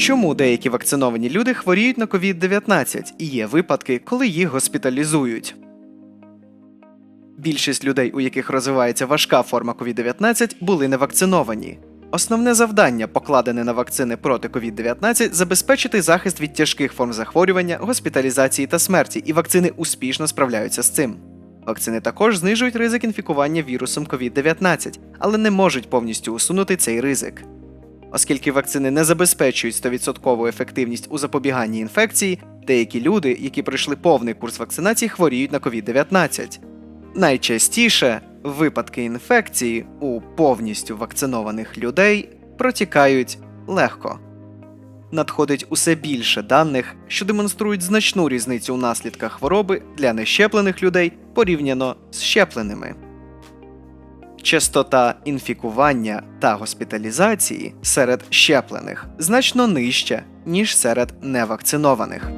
Чому деякі вакциновані люди хворіють на COVID-19 і є випадки, коли їх госпіталізують? Більшість людей, у яких розвивається важка форма COVID-19, були не вакциновані. Основне завдання, покладене на вакцини проти COVID-19, забезпечити захист від тяжких форм захворювання, госпіталізації та смерті, і вакцини успішно справляються з цим. Вакцини також знижують ризик інфікування вірусом COVID-19, але не можуть повністю усунути цей ризик. Оскільки вакцини не забезпечують 100% ефективність у запобіганні інфекції, деякі люди, які пройшли повний курс вакцинації, хворіють на COVID-19. Найчастіше випадки інфекції у повністю вакцинованих людей протікають легко. Надходить усе більше даних, що демонструють значну різницю у наслідках хвороби для нещеплених людей порівняно з щепленими. Частота інфікування та госпіталізації серед щеплених значно нижча, ніж серед невакцинованих.